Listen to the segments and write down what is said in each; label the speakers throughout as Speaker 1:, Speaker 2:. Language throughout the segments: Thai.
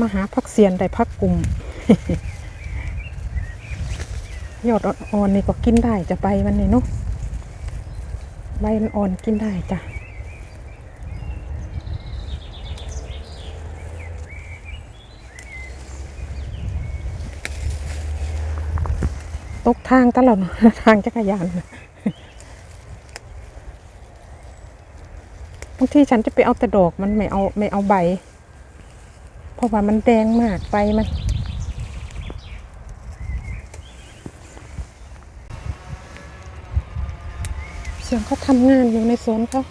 Speaker 1: มาหาพักเสียนได้พักกลุ่มยอดอ่อนๆนี่ก็กินได้จะใบมันนี่เนาะใบอ่อนกินได้จ้ะตกทางตลอดทางจักรยานบางทีฉันจะไปเอาแต่ดอกมันไม่เอาไม่เอาใบ เพราะว่ามันแดงมากใบมัน เสียงเขาทำงานอยู่ในสวนเขา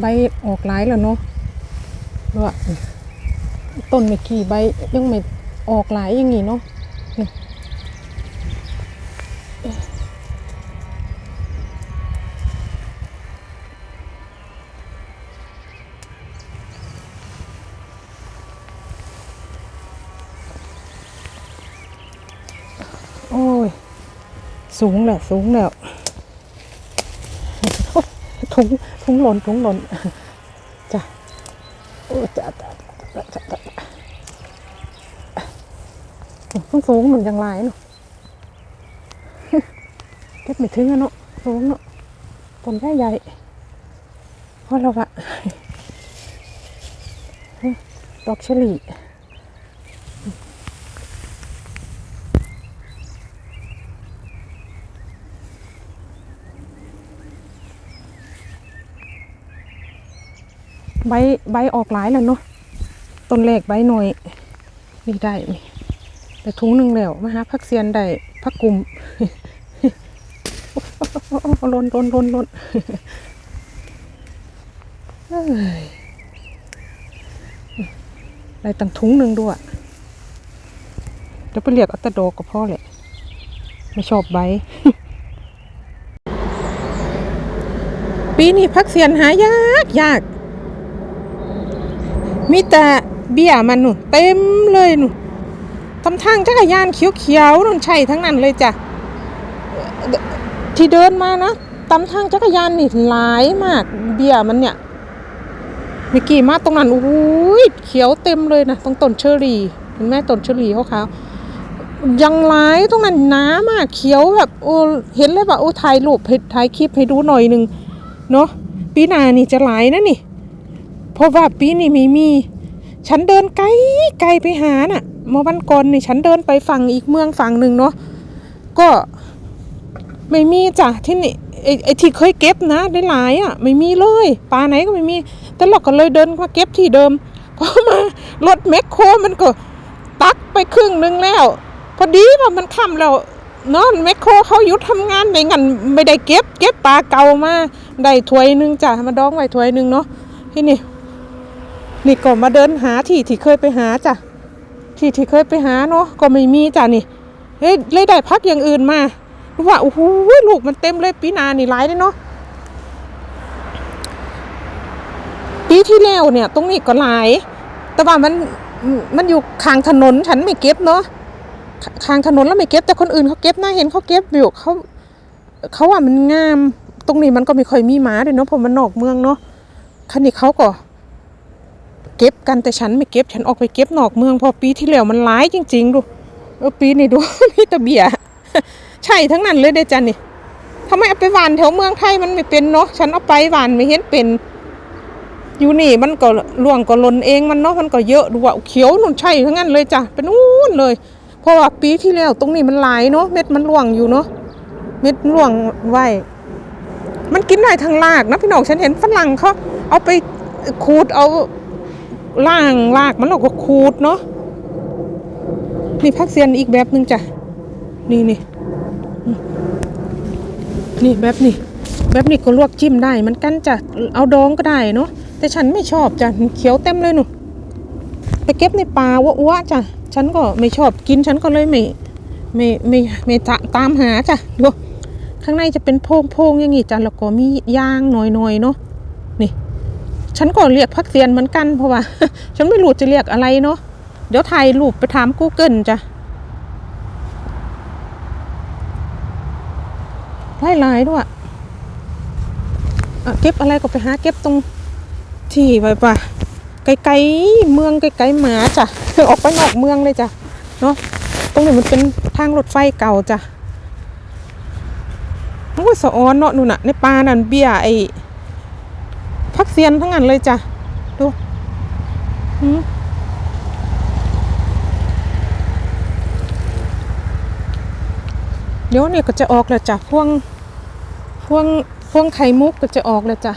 Speaker 1: ใบออกหลายแล้วเนาะด้วต้นไม่กี่ใบยังไม่ออกหลายอย่างงี้เนาะนี่โอ้ย สูงแล้วสูงแล้วถุงถุงหล่นถุงหล่นจ้ะโอ้จ้ะจ้ะจ้ะจ้ะจ้ะสูงสูงเหมือนจังไรเนาะเก็บไม่ถึงอะเนาะสูงเนาะต้นแค่ใหญ่เพราะเราอะดอกเชอ ใบใบออกหลายแล้วเนาะต้นแรกใบหน่อยนี่ได้นี่แต่ถุงหนึ่งแล้วมาหาพักเซียนได้พักกลุ่มโอ้โอ้ลนลนลนลนเอ้ยได้ตั้งถุงหนึ่งด้วยเดี๋ยวไปเรียกอาแตะดกกับพ่อแหละไม่ชอบใบปีนี้พักเซียนหายากยาก มีแต่เบี้ยมันหนูเต็มเลยหนูทำทางจักรยานเขียวๆนั่นใช่ทั้งนั้นเลยจ้ะที่เดินมานะตำทางจักรยานนี่หลายมาก เบี้ยมันเนี่ยเมื่อกี้มาตรงนั้นโอ้ยเขียวเต็มเลยนะตรงต้นเชอรี่เห็นไหมต้นเชอรี่เขาขาวยังหลายตรงนั้นหนามากเขียวแบบโอ้เห็นเลยว่าโอ้ถ่ายรูปถ่ายคลิปให้ดูหน่อยหนึงเนาะปีหน้านี่จะหลายนะนี่ ราะว่าปีนี้ไม่มี ฉันเดินไกลไกลไปหาน่ะเมื่อวันก่อนนี่ฉันเดินไปฝั่งอีกเมืองฝั่งหนึ่งเนาะก็ไม่มีจ้ะที่นี่ไอ้ที่เคยเก็บนะได้หลายอะ ไม่มีเลยปลาไหนก็ไม่มี แต่เราก็เลยเดินมาเก็บที่เดิมพอมารถแมคโครมันก็ตักไปครึ่งหนึงแล้ว พอดีว่ามันค่ำแล้วเนาะแมคโครเขาหยุดทำงานไม่งั้นไม่ได้เก็บ เก็บปลาเก่ามาได้ถ้วยหนึงจ้ะมาดองไว้ถ้วยหนึงเนาะที่นี่ นี่ก็มาเดินหาที่ที่เคยไปหาจ้ะที่ที่เคยไปหาเนาะก็ไม่มีจ้ะนี่เฮ้ยเลยได้พักอย่างอื่นมารู้ว่าโอ้โหลูกมันเต็มเลยปีนานี่หลายเลยเนาะปีที่แล้วเนี่ย ตรงนี้ก็หลาย แต่ว่ามันมันอยู่ข้างถนนฉันไม่เก็บเนาะข้างถนนแล้วไม่เก็บแต่คนอื่นเขาเก็บนะเห็นเขาเก็บอยู่เขาเขาว่ามันงาม ตรงนี้มันก็ไม่ค่อยมีหมาเลยเนาะเพราะมันนอกเมืองเนาะคันนี้เขาก็ เก็บกันแต่ฉันไม่เก็บฉันออกไปเก็บนอกเมือง พอปีที่แล้วมันร้ายจริง ๆ ดูเออปีนี้ดูมีแตะเบียใช่ทั้งนั้นเลยเด้จันนี่ทำไมเอาไปหวานแถวเมืองไทยมันไม่เป็นเนาะฉันเอาไปหวานไม่เห็นเป็น อยู่นี่มันก็ล่วงก็ล่นเองมันเนาะมันก็เยอะดูว่าเขียวนุ่นใช่ทั้งนั้นเลยจ้ะเป็นอู้นเลยเพราะว่าปีที่แล้วตรงนี้มันหลายเนาะเม็ดมันร่วงอยู่เนาะเม็ดร่วงไว้มันกินได้ทั้งรากนะพี่น้องฉันเห็นฝรั่งเขาเอาไปขูดเอา ล่างลากมันเราก็ขูดเนาะนี่พักเซียนอีกแบบหนึ่งจ้ะนี่นี่นี่แบบนี้แบบนี้ก็ลวกจิ้มได้มันกันจ้ะเอาดองก็ได้เนาะแต่ฉันไม่ชอบจ้ะมันเขียวเต็มเลยหนูไปเก็บในป่าอ้วจ้ะฉันก็ไม่ชอบกินฉันก็เลยไม่ไม่ไม่ไม่ตาตามหาจ้ะดูข้างในจะเป็นโพงๆอย่างงี้จ้ะแล้วก็มียางหน่อยๆเนาะ ฉันก็เรียกพักเซียนเหมือนกันเพราะว่า ฉันไม่รู้จะเรียกอะไรเนาะเดี๋ยวถ่ายรูปไปถาม Google จ้ะหลายๆด้วยอะเก็บอะไรก็ไปหาเก็บตรงที่ไปปะไกลๆเมืองไกลๆหมาจ้ะออกไปนอกเมืองเลยจ้ะเนาะตรงนี้มันเป็นทางรถไฟเก่าจ้ะโอ้ยสะออนเนาะนู่นน่ะในป่านั่นเบี้ยไอ้ พักเซียนทั้งนั้นเลยจ้ะ ดูเดี๋ยวเนี่ยก็จะออกแล้วจ้ะพวงพวงพวงไข่มุกก็จะออกแล้วจ้ะ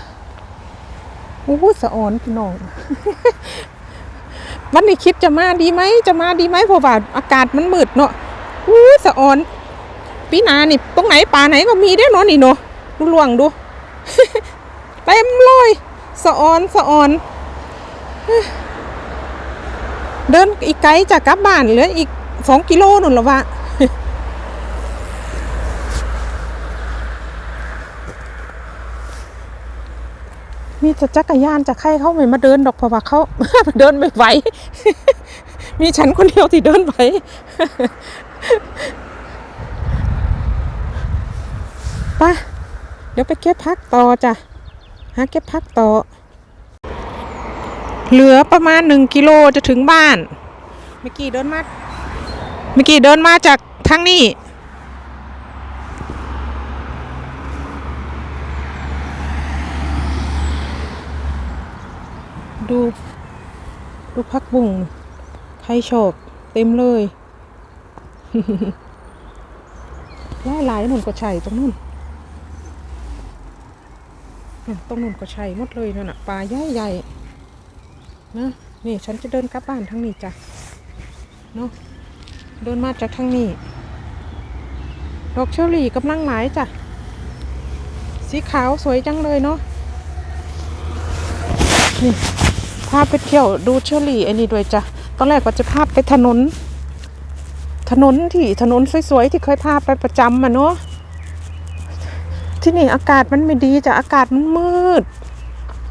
Speaker 1: โอ้สะออนพี่น้อง วันนี้คิดจะมาดีไหมจะมาดีไหมเพราะว่าอากาศมันมืดเนาะอู้สะออนปีหนานี่ตรงไหนป่าไหนก็มีได้เนาะนี่เนาะดูลวงดูเต็มเลย สะออนสะออน เดินอีกไกลจากกลับบ้านเหลืออีกสองกิโลนู่นหรอวะมีแต่จักรยานจากใครเขาไม่มาเดินดอกเพราะว่าเขาเดินไม่ไหว มีฉันคนเดียวที่เดินไหวไปเดี๋ยวไปเก็บพักต่อจ้ะ หาเก็บพักต่อ เหลือประมาณหนึ่งกิโลจะถึงบ้าน เมื่อกี้เดินมา เมื่อกี้เดินมาจากทางนี้ ดูดูพักบุ่งใครชอบเต็มเลย หลายหลายๆหนุนก็ใช่ตรงนู้นน่ะ ตรงนู้นก็ใช่หมดเลยนั่นน่ะปลาใหญ่ใหญ่ๆนะนี่ฉันจะเดินกลับบ้านทางนี้จ้ะเนาะเดินมาจากทางนี้ ดอกเชอรี่กำลังหลายจ้ะสีขาวสวยจังเลยเนาะนี่พาไปเที่ยวดูเชอรี่ไอ้นี่ด้วยจ้ะตอนแรกว่าจะพาไปถนน ถนนที่ถนนสวยๆที่เคยพาไปประจำมาเนาะ ที่นี่อากาศมันไม่ดีจ้ะอากาศมันมืด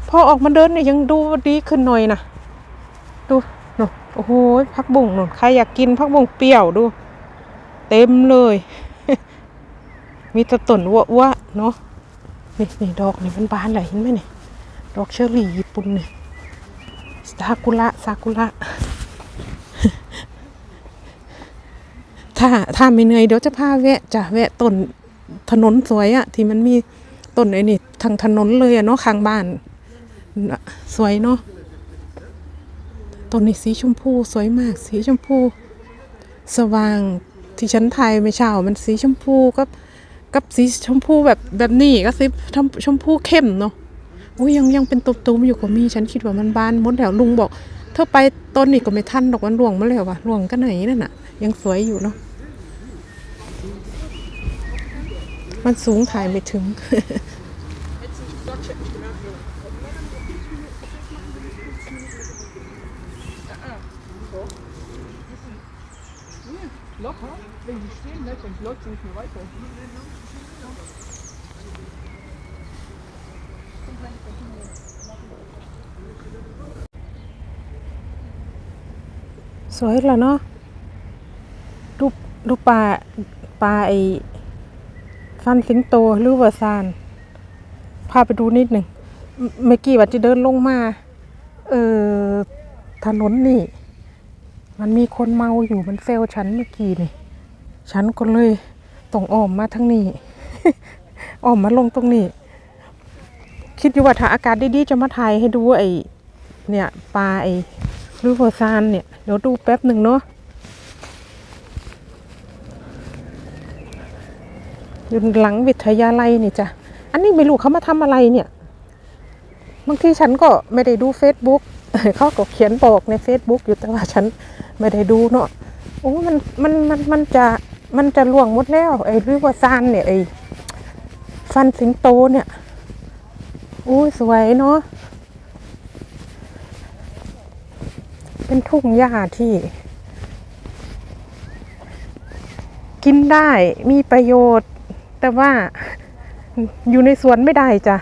Speaker 1: พอออกมาเดินเนี่ยยังดูดีขึ้นหน่อยนะดูนโอ้โหพักบุ่งหนูใครอยากกินพักบุ่งเปรี้ยวดู เต็มเลย มีตะต้นวะๆเนาะนี่นี่ดอกนี่มันบานเลยเห็นไหมเนี่ยดอกเชอรี่ญี่ปุ่นเนี่ยซากุระซากุระถ้าถ้าไม่เหนื่อยเดี๋ยวจะพาแวะจะแวะต้น ถนนสวยอะที่มันมีต้นไอ้นี่ทางถนนเลยอะเนาะข้างบ้านสวยเนาะต้นนี้สีชมพูสวยมาก สีชมพู สว่างที่ฉันถ่ายไม่เช้ามันสีชมพูกับกับสีชมพูแบบแบบนี้ก็สีชมพูเข้มเนาะโอ้ยยังยังเป็นตุ่มๆอยู่ก็มีฉันคิดว่ามันบานมดแล้วลุงบอกเธอไปต้นนี้ก็ไม่ทันดอกมันหลวงมาแล้วว่ะหลวงก็ไหนนั่นน่ะ ยังสวยอยู่เนาะ มันสูงถ่ายไม่ถึง
Speaker 2: Locker, wenn sie stehen lässt, dann läuft sie nicht mehr weiter.
Speaker 1: สวยแล้วเนาะดูดูปลาปลาไอ ฟันสิงโตหรือว่าซาน พาไปดูนิดหนึ่งเมื่อกี้ว่าจะเดินลงมา เออถนนนี่ มันมีคนเมาอยู่มันเซลฉันเมื่อกี้นี่ ฉันก็เลยต้องอ้อมมาทางนี้อ้อมมาลงตรงนี้ คิดอยู่ว่าถ้าอากาศดีๆจะมาถ่ายให้ดูไอ้เนี่ยปลาไอรูเวอร์ซานเนี่ย เดี๋ยวดูแป๊บหนึ่งเนาะ อยู่หลังวิทยาลัยนี่จ้ะ อันนี้ไม่รู้เขามาทำอะไรเนี่ย บางทีฉันก็ไม่ได้ดู Facebook เขาก็เขียนบอกใน Facebook อยู่แต่ว่าฉันไม่ได้ดูเนาะ โอ้ มัน มัน มัน มันจะ มันจะล่วงหมดแล้ว ไอ้ริเวอร์ซานเนี่ยไอ้ฟันสิงโตเนี่ยโอ้สวยเนาะ เป็นทุ่งหญ้าที่ กินได้มีประโยชน์ แต่ว่าอยู่ในสวนไม่ได้จ้ะ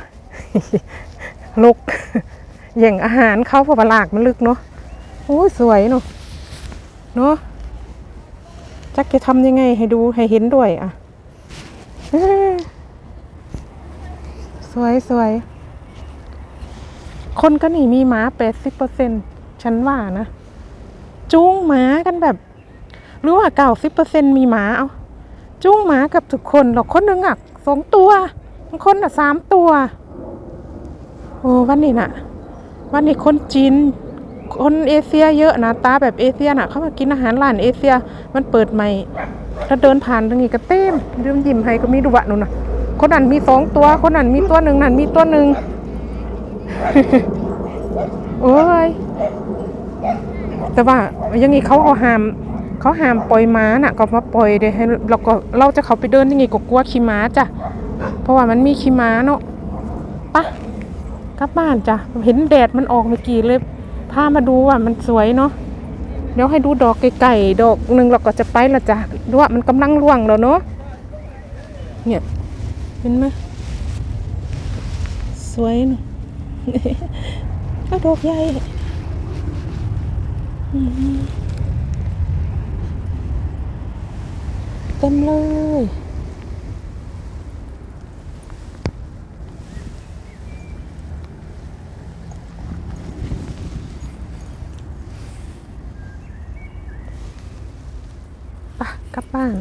Speaker 1: ลกแย่งอาหารเขาเพราะว่าลากมันลึกเนาะโอ้สวยเนาะเนาะจักจะทำยังไงให้ดูให้เห็นด้วยอะสวยสวย คนก็นี่มีหมาแปดสิบเปอร์เซ็นฉันว่านะ จูงหมากันแบบหรือว่าเก้าสิบเปอร์เซ็นมีหมาเอา จูงหมากับทุกคนหรอกคนหนึ่งอะสองตัวบางคนอะสามตัว โอ้วันนี้น่ะ วันนี้คนจีน คนเอเชียเยอะนะตาแบบเอเชียน่ะ เขามากินอาหารร้านเอเชีย มันเปิดใหม่ ถ้าเดินผ่านตรงนี้ก็เต็มยืมยิ้มให้ก็มีดูวะนู่นน่ะ คนนั้นมีสองตัว คนนั้นมีตัวหนึ่งนั่นมีตัวหนึ่งโอ้ยแต่ว่าอย่างนี้เขาเอาหาม เขาห้ามปล่อยม้าน่ะ ก็มาปล่อยเดี๋ยวให้เราก็เราจะเขาไปเดินยังไงก็กลัวขี่ม้าจ้ะเพราะว่ามันมีขี่ม้าเนาะปะกลับบ้านจ้ะเห็นแดดมันออกเมื่อกี้เลยพามาดูว่ามันสวยเนาะเดี๋ยวให้ดูดอกไก่ดอกหนึ่งเราก็จะไปละจ้ะดูว่ามันกำลังร่วงแล้วเนาะเนี่ยเห็นไหมสวยเนอะดอกใหญ่อืม เต็มเลยป่ะกลับบ้าน